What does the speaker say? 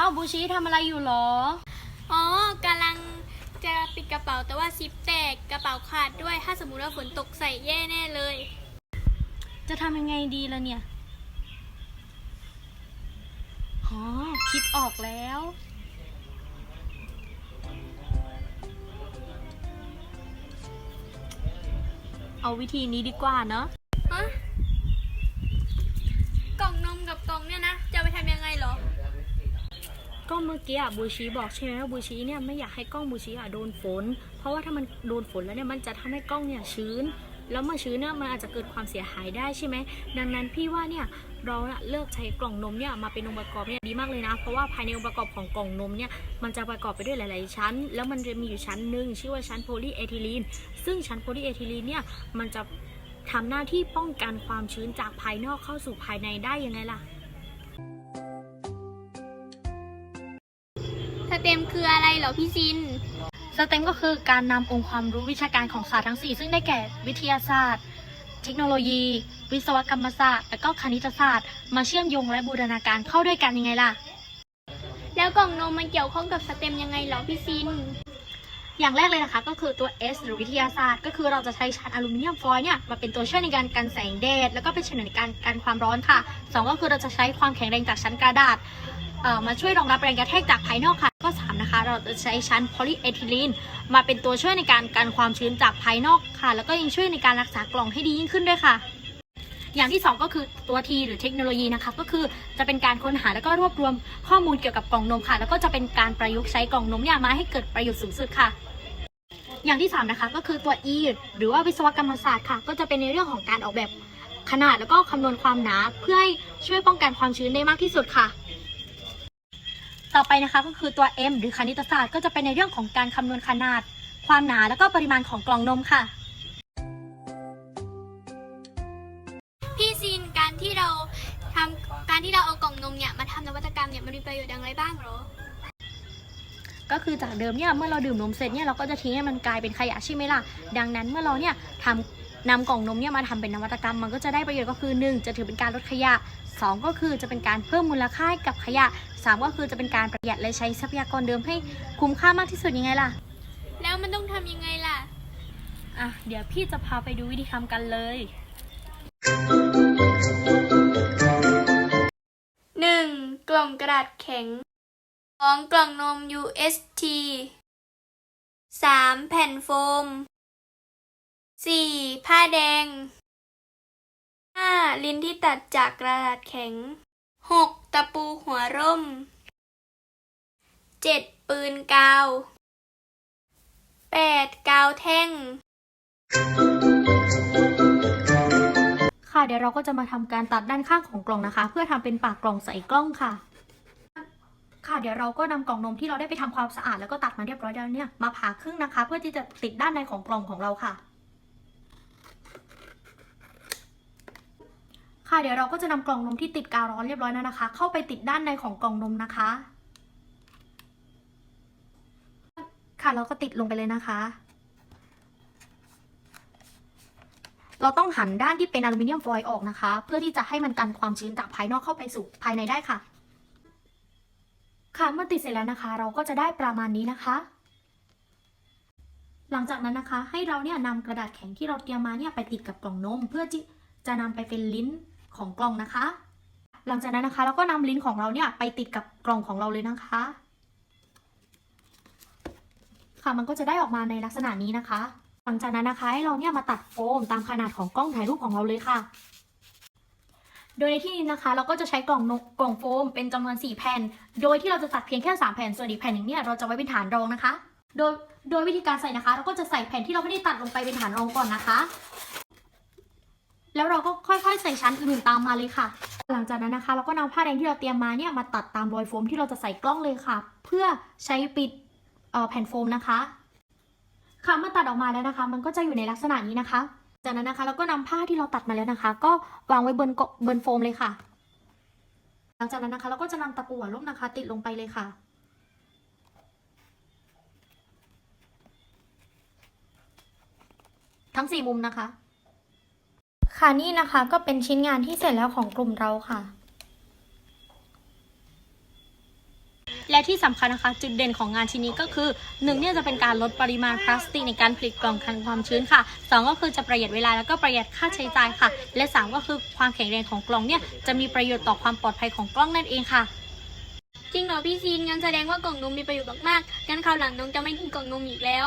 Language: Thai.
าวบูชิทำอะไรอยู่หรอ อ๋อกำลังจะปิดกระเป๋าแต่ว่าซิปแตกกระเป๋าขาดด้วย ถ้าสมมุติว่าฝนตกใส่แย่แน่เลย จะทำยังไงดีล่ะเนี่ยอ๋อคิดออกแล้ว เอาวิธีนี้ดีกว่าเนาะฮะกล่องนมกับกล่องเนี่ยนะ จะเอาไปทำยังไงเหรอ ก็เมื่อกี้อะบูชิบอกใช่ไหมว่าบูชิเนี่ยไม่อยากให้กล้องบูชิอะโดนฝน เพราะว่าถ้ามันโดนฝนแล้วเนี่ยมันจะทำให้กล้องเนี่ยชื้น แล้วเมื่อชื้นเนี่ยมันอาจจะเกิดความเสียหายได้ใช่ไหมดังนั้นพี่ว่าเนี่ยเราเลิกใช้กล่องนมเนี่ยมาเป็นองค์ประกอบเนี่ยดีมากเลยนะ เพราะว่าภายในองค์ประกอบของกล่องนมเนี่ยมันจะประกอบไปด้วยหลาย ๆ ชั้น แล้วมันจะมีอยู่ชั้นหนึ่งชื่อว่าชั้นโพลีเอทิลีนซึ่งชั้นโพลีเอทิลีนเนี่ยมันจะทำหน้าที่ป้องกันความชื้นจากภายนอกเข้าสู่ภายในได้ยังไงล่ะ เต็มคืออะไรเหรอพี่ซิน สเต็มก็คือการนำองค์ความรู้วิชาการของศาสตร์ทั้ง 4 ซึ่งได้แก่วิทยาศาสตร์ เทคโนโลยี วิศวกรรมศาสตร์ และก็คณิตศาสตร์ มาเชื่อมโยงและบูรณาการเข้าด้วยกันยังไงล่ะ แล้วกล่องนมมันเกี่ยวข้องกับสเต็มยังไงเหรอพี่ซิน อย่างแรกเลยนะคะก็คือตัว S หรือวิทยาศาสตร์ ก็คือเราจะใช้ชั้นอลูมิเนียมฟอยล์เนี่ยมาเป็นตัวช่วยในการกันแสงแดดแล้วก็เป็นส่วนหนึ่งในการกันความร้อนค่ะสองก็คือเราจะใช้ความแข็งแรงจากชั้นกระดาษเอ่อมาช่วยรองรับแรงกระแทกจากภายนอกค่ะก็สาม นะคะ เราจะใช้ชั้นโพลีเอทิลีนมาเป็นตัวช่วยในการกันความชื้นจากภายนอกค่ะ แล้วก็ยังช่วยในการรักษากล่องให้ดียิ่งขึ้นด้วยค่ะ อย่างที่สองก็คือตัว T หรือเทคโนโลยีนะคะ ก็คือจะเป็นการค้นหาแล้วก็รวบรวมข้อมูลเกี่ยวกับกล่องนมค่ะ แล้วก็จะเป็นการประยุกต์ใช้กล่องนมเนี่ยมาให้เกิดประโยชน์สูงสุดค่ะอย่างที่ 3 นะคะก็คือตัว E หรือว่าวิศวกรรมศาสตร์ค่ะ ก็จะเป็นในเรื่องของการออกแบบขนาดแล้วก็คำนวณความหนา เพื่อให้ช่วยป้องกันความชื้นได้มากที่สุดค่ะ ต่อไปนะคะก็คือตัว M หรือคณิตศาสตร์ก็จะเป็นในเรื่องของการคำนวณขนาด ความหนาแล้วก็ปริมาณของกล่องนมค่ะ พี่ซินการที่เราทำการที่เราเอากล่องนมเนี่ยมาทำนวัตกรรมเนี่ยมันมีประโยชน์อย่างไรบ้างเหรอ ก็คือจากเดิมเนี่ยเมื่อเราดื่มนมเสร็จเนี่ยเราก็จะทิ้งให้มันกลายเป็นขยะใช่ไหมล่ะ ดังนั้นเมื่อเราเนี่ยทำ นำกล่องนมเนี่ยมาทำเป็นนวัตกรรม มันก็จะได้ประโยชน์ก็คือ 1 จะถือเป็นการลดขยะ 2 ก็คือจะเป็นการเพิ่มมูลค่าให้กับขยะ 3 ก็คือจะเป็นการประหยัดและใช้ทรัพยากรเดิมให้คุ้มค่ามากที่สุดยังไงล่ะ แล้วมันต้องทำยังไงล่ะอะเดี๋ยวพี่จะพาไปดูวิธีทำกันเลย 1. กล่องกระดาษแข็ง 2. กล่องนม UST 3. แผ่นโฟม 4. ผ้าแดง 5. ลิ้นที่ตัดจากกระดาษแข็ง 6. ตะปูหัวร่ม 7. ปืนกาว 8. กาวแท่ง ค่ะเดี๋ยวเราก็จะมาทำการตัดด้านข้างของกล่องนะคะ เพื่อทำเป็นปากกล่องใส่กล้องค่ะ ค่ะเดี๋ยวเราก็นำกล่องนมที่เราได้ไปทำความสะอาดแล้วก็ตัดมาเรียบร้อยแล้วเนี่ยมาผ่าครึ่งนะคะ เพื่อที่จะติดด้านในของกล่องของเราค่ะ ค่ะเดี๋ยวเราก็จะนำกล่องนมที่ติดกาวร้อนเรียบร้อยแล้วนะคะ เข้าไปติดด้านในของกล่องนมนะคะ ค่ะเราก็ติดลงไปเลยนะคะ เราต้องหันด้านที่เป็นอลูมิเนียมฟอยล์ออกนะคะ เพื่อที่จะให้มันกันความชื้นจากภายนอกเข้าไปสู่ภายในได้ค่ะ ค่ะเมื่อติดเสร็จแล้วนะคะ เราก็จะได้ประมาณนี้นะคะหลังจากนั้นนะคะให้เราเนี่ยนำกระดาษแข็งที่เราเตรียมมาเนี่ยไปติดกับกล่องนม เพื่อที่จะนำไปเป็นลิ้น ของกล่องนะคะ หลังจากนั้นนะคะเราก็นำลิ้นของเราเนี่ยไปติดกับกล่องของเราเลยนะคะ ค่ะมันก็จะได้ออกมาในลักษณะนี้นะคะ หลังจากนั้นนะคะให้เราเนี่ยมาตัดโฟมตามขนาดของกล้องถ่ายรูปของเราเลยค่ะ โดยในที่นี้นะคะ เราก็จะใช้กล่องนกกล่องโฟมเป็นจำนวน 4 แผ่น โดยที่เราจะตัดเพียงแค่ 3 แผ่นส่วนอีกแผ่นหนึ่งเนี่ยเราจะไว้เป็นฐานรองนะคะ โดยโดยวิธีการใส่นะคะ เราก็จะใส่แผ่นที่เราไม่ได้ตัดลงไปเป็นฐานรองก่อนนะคะ แล้วเราก็ค่อยๆใส่ชั้นอื่นตามมาเลยค่ะ หลังจากนั้นนะคะ เราก็นำผ้าแดงที่เราเตรียมมาเนี่ยมาตัดตามรอยโฟมที่เราจะใส่กล้องเลยค่ะ เพื่อใช้ปิดแผ่นโฟมนะคะ ค่ะเมื่อตัดออกมาแล้วนะคะ มันก็จะอยู่ในลักษณะนี้นะคะ จากนั้นนะคะเราก็นำผ้าที่เราตัดมาแล้วนะคะ ก็วางไว้บนบนโฟมเลยค่ะ หลังจากนั้นนะคะเราก็จะนำตะปูหัวลูกนะคะ ติดลงไปเลยค่ะทั้งสี่มุมนะคะ ค่ะนี่นะคะก็เป็นชิ้นงานที่เสร็จแล้วของกลุ่มเราค่ะ และที่สำคัญนะคะ จุดเด่นของงานชิ้นนี้ก็คือหนึ่งเนี่ยจะเป็นการลดปริมาณพลาสติกในการผลิตกล่องกันความชื้นค่ะสองก็คือจะประหยัดเวลาแล้วก็ประหยัดค่าใช้จ่ายค่ะ และสามก็คือความแข็งแรงของกล่องเนี่ยจะมีประโยชน์ต่อความปลอดภัยของกล้องนั่นเองค่ะจริงเหรอพี่ซีนงั้นแสดงว่ากล่องนมมีประโยชน์มากๆงั้นคราวหลังน้องจะไม่กินกล่องนมอีกแล้ว